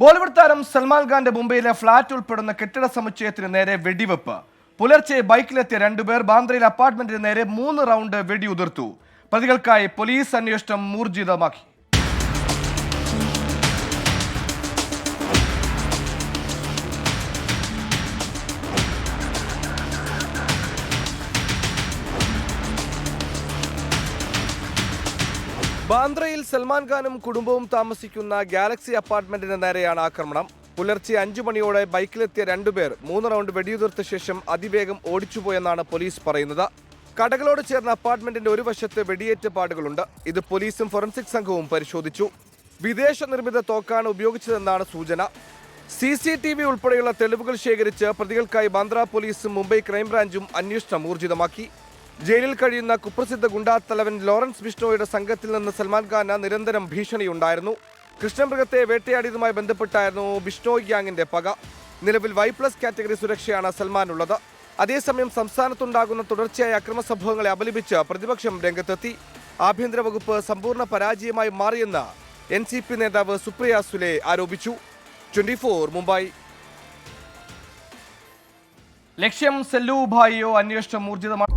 ബോളിവുഡ് താരം സൽമാൻ ഖാന്റെ മുംബൈയിലെ ഫ്ളാറ്റ് ഉൾപ്പെടുന്ന കെട്ടിട സമുച്ചയത്തിന് നേരെ വെടിവെപ്പ്. പുലർച്ചെ ബൈക്കിലെത്തിയ രണ്ടുപേർ ബാന്ദ്രയിലെ അപ്പാർട്ട്മെന്റിന് നേരെ മൂന്ന് റൗണ്ട് വെടിയുതിർത്തു. പ്രതികൾക്കായി പോലീസ് അന്വേഷണം ഊർജിതമാക്കി. ബാന്ദ്രയിൽ സൽമാൻ ഖാനും കുടുംബവും താമസിക്കുന്ന ഗാലക്സി അപ്പാർട്ട്മെന്റിന് നേരെയാണ് ആക്രമണം. പുലർച്ചെ അഞ്ചു മണിയോടെ ബൈക്കിലെത്തിയ രണ്ടുപേർ മൂന്ന് റൗണ്ട് വെടിയുതിർത്ത ശേഷം അതിവേഗം ഓടിച്ചുപോയെന്നാണ് പോലീസ് പറയുന്നത്. കടകളോട് ചേർന്ന അപ്പാർട്ട്മെന്റിന്റെ ഒരു വശത്ത് വെടിയേറ്റ പാടുകളുണ്ട്. ഇത് പോലീസും ഫോറൻസിക് സംഘവും പരിശോധിച്ചു. വിദേശ നിർമ്മിത തോക്കാണ് ഉപയോഗിച്ചതെന്നാണ് സൂചന. സി സി ടി വി ഉൾപ്പെടെയുള്ള തെളിവുകൾ ശേഖരിച്ച് പ്രതികൾക്കായി ബാന്ദ്ര പോലീസും മുംബൈ ക്രൈംബ്രാഞ്ചും അന്വേഷണം ഊർജിതമാക്കി. ജയിലിൽ കഴിയുന്ന കുപ്രസിദ്ധ ഗുണ്ടാത്തലവൻ ലോറൻസ് ബിഷ്ണോയുടെ സംഘത്തിൽ നിന്ന് സൽമാൻ ഖാന് നിരന്തരം ഭീഷണിയുണ്ടായിരുന്നു. കൃഷ്ണമൃഗത്തെ വേട്ടയാടിയതുമായി ബന്ധപ്പെട്ടായിരുന്നു ബിഷ്ണോയ് ഗ്യാങ്ങിന്റെ പക. നിലവിൽ വൈ പ്ലസ് കാറ്റഗറി സുരക്ഷയാണ് സൽമാനുള്ളത്. അതേസമയം സംസ്ഥാനത്തുണ്ടാകുന്ന തുടർച്ചയായ അക്രമ സംഭവങ്ങളെ അപലപിച്ച് പ്രതിപക്ഷം രംഗത്തെത്തി. ആഭ്യന്തര വകുപ്പ് സമ്പൂർണ പരാജയമായി മാറിയെന്ന് എൻ സി പി നേതാവ് സുപ്രിയ സുലെ ആരോപിച്ചു. Twenty four Mumbai. ലക്ഷ്യം സെല്ലു ഭായിയോ അന്വേഷണം ഊർജിതമാണ്